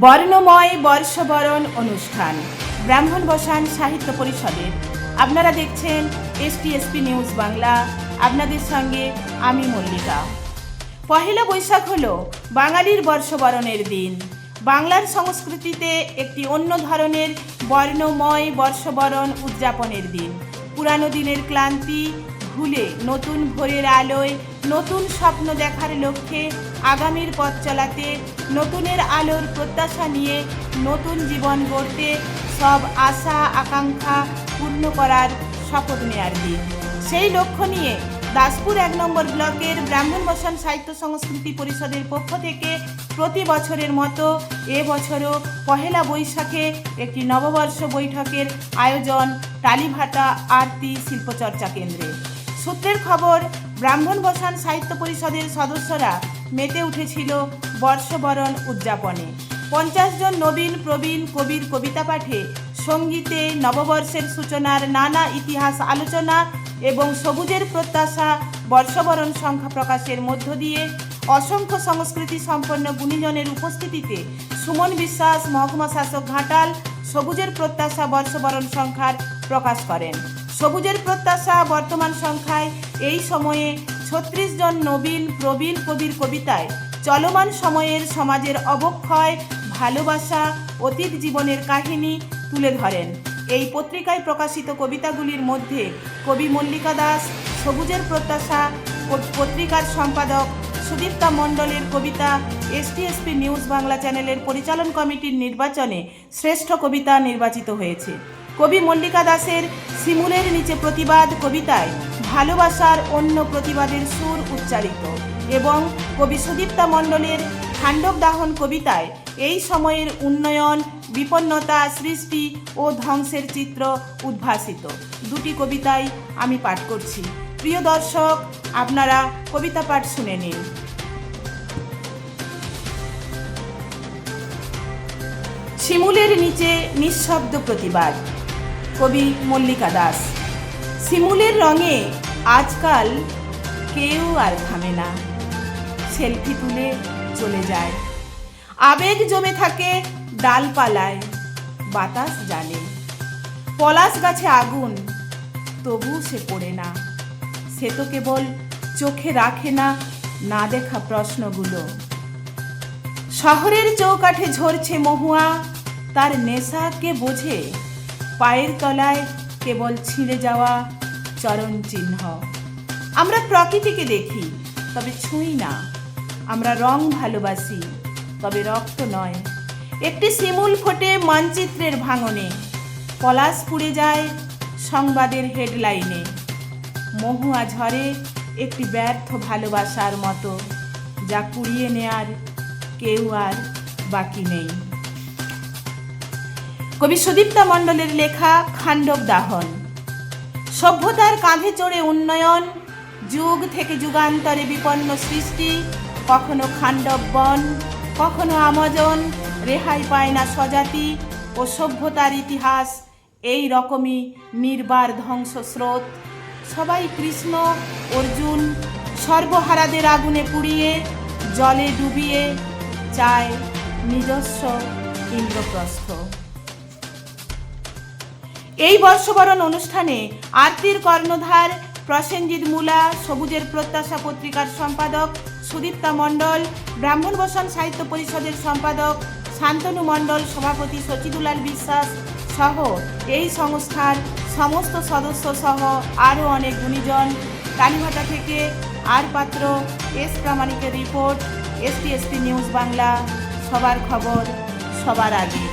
বর্ণময় বর্ষবরণ অনুষ্ঠান। ব্রাহ্মণ বসান সাহিত্য পরিষদের আপনারা দেখছেন এসটিএসপি নিউজ বাংলা। আপনাদের সঙ্গে আমি মল্লিকা। পহেলা বৈশাখ হল বাঙালির বর্ষবরণের দিন। বাংলার সংস্কৃতিতে একটি অন্য ধরনের বর্ণময় বর্ষবরণ উদযাপনের দিন। পুরানো দিনের ক্লান্তি ভুলে নতুন ভোরের আলোয় নতুন স্বপ্ন দেখার লক্ষ্যে আগামীর পথ চলাতে, নতুনের আলোর প্রত্যাশা নিয়ে নতুন জীবন গড়তে সব আশা, আকাঙ্ক্ষা পূর্ণ করার শপথ নেয়ার দিন। সেই লক্ষ্য নিয়ে দাসপুর এক নম্বর ব্লকের ব্রাহ্মণ বসান সাহিত্য সংস্কৃতি পরিষদের পক্ষ থেকে প্রতি বছরের মতো এবছরও পহেলা বৈশাখে একটি নববর্ষ বৈঠকের আয়োজন টালিভাটা আরতি শিল্পচর্চা কেন্দ্রে। সূত্রের খবর, ব্রাহ্মণ বসান সাহিত্য পরিষদের সদস্যরা মেতে উঠেছিল বর্ষবরণ উদযাপনে। পঞ্চাশ জন নবীন, প্রবীণ, কবির কবিতা পাঠে সঙ্গীতে নববর্ষের সূচনার নানা ইতিহাস আলোচনা এবং সবুজের প্রত্যাশা বর্ষবরণ সংখ্যা প্রকাশের মধ্য দিয়ে অসংখ্য সংস্কৃতি সম্পন্ন গুণীজনের উপস্থিতিতে সুমন বিশ্বাস, মহকুমা শাসক ঘাটাল সবুজের প্রত্যাশা বর্ষবরণ সংখ্যার প্রকাশ করেন। সবুজের প্রত্যাশা বর্তমান সংখ্যায়। এই সময়ে ছত্রিশ জন নবীন প্রবীণ কবির কবিতায় চলমান সময়ের সমাজের অবক্ষয়, ভালোবাসা, অতীত জীবনের কাহিনী তুলে ধরেন। এই পত্রিকায় প্রকাশিত কবিতাগুলির মধ্যে কবি মল্লিকা দাস, সবুজের প্রত্যাশা পত্রিকার সম্পাদক সুদীপ্তা মণ্ডলের কবিতা এসটিএসপি নিউজ বাংলা চ্যানেলের পরিচালন কমিটির নির্বাচনে শ্রেষ্ঠ কবিতা নির্বাচিত হয়েছে। কবি মল্লিকা দাসের শিমুলের নিচে প্রতিবাদ কবিতায় ভালোবাসার অন্য প্রতিবাদের সুর উচ্চারিত এবং কবি সুদীপ্তা মণ্ডলের খাণ্ডব দাহন কবিতায় এই সময়ের উন্নয়ন, বিপন্নতা, সৃষ্টি ও ধ্বংসের চিত্র উদ্ভাসিত। দুটি কবিতাই আমি পাঠ করছি। প্রিয় দর্শক, আপনারা কবিতা পাঠ শুনে নিন। শিমুলের নিচে নিঃশব্দ প্রতিবাদ। কবি মল্লিকা দাস। শিমুলের রঙে আজকাল কেউ আর থামে না। সেলফি তুলে চলে যায়। আবেগ জমে থাকে ডালপালায়, বাতাস জানে পলাশ গাছে আগুন তবু সে পড়ে না। সে তো কেবল চোখে রাখে না না দেখা প্রশ্নগুলো। শহরের চৌকাঠে ঝরছে মহুয়া, তার নেশাকে বোঝে? পায়ের তলায় কেবল ছিঁড়ে যাওয়া চরণ চিহ্ন। আমরা প্রকৃতিকে দেখি, তবে ছুঁই না। আমরা রং ভালোবাসি, তবে রক্ত নয়। একটি শিমুল ফোটে মানচিত্রের ভাঙনে। পলাশ পুড়ে যায় সংবাদের হেডলাইনে। মহুয়া ঝরে একটি ব্যর্থ ভালোবাসার মতো, যা কুড়িয়ে নেয়ার কেউ আর বাকি নেই। কবি সুদীপ্তা মণ্ডলের লেখা খাণ্ডব দাহন। সভ্যতার কাঁধে চড়ে উন্নয়ন, যুগ থেকে যুগান্তরে বিপন্ন সৃষ্টি, কখনো খাণ্ডব বন, কখনো আমাজন, রেহাই পায় না স্বজাতি ও সভ্যতার ইতিহাস, এই রকমই নির্বার ধ্বংস স্রোত সবাই কৃষ্ণ, অর্জুন, সর্বহারাদের আগুনে পুড়িয়ে, জলে ডুবিয়ে, চায় নিজস্ব ইন্দ্রপ্রস্থ। এই বর্ষবরণ অনুষ্ঠানে আরতির কর্ণধার প্রসেনজিৎ মুলা, সবুজের প্রত্যাশা পত্রিকার সম্পাদক সুদীপ্তা মণ্ডল, ব্রাহ্মণ বসন সাহিত্য পরিষদের সম্পাদক শান্তনু মণ্ডল, সভাপতি সচিদুলাল বিশ্বাস সহ এই সংস্থার সমস্ত সদস্য সহ আরও অনেক গুণীজন। কালীভাটা থেকে আর পাত্র এস প্রামাণিকের রিপোর্ট এসটিএসপি নিউজ বাংলা। সবার খবর সবার আগে।